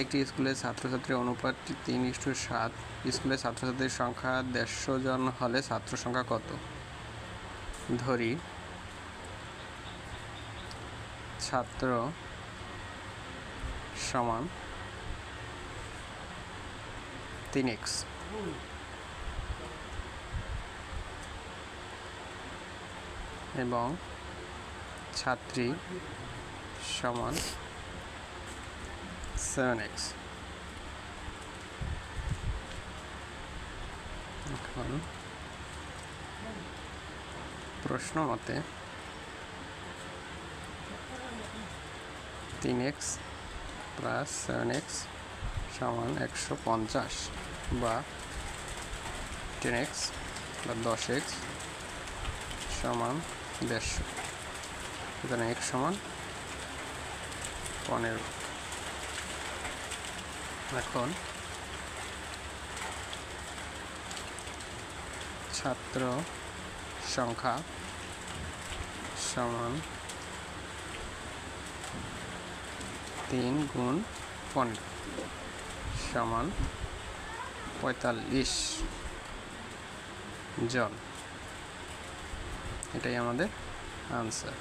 একটি স্কুলের ছাত্রছাত্রীর অনুপাত তিন ইস্টু সাত। স্কুলের ছাত্রছাত্রীর সংখ্যা দেড়শো জন হলে ছাত্র সংখ্যা কত? ধরি, ছাত্র সমান তিন এক্স। এবং ছাত্রী সমান সেভেন এক্স এখন প্রশ্ন মতে তিন এক্স প্লাস সেভেন এক্স সমান একশো পঞ্চাশ বা টেন এক্স বা এক্স সমান দেড়শো এখানে এক্স সমান পনেরো এখন। ছাত্র সংখ্যা সমান তিন গুণ পনেরো সমান পঁয়তাল্লিশ জন। এটাই আমাদের আনসার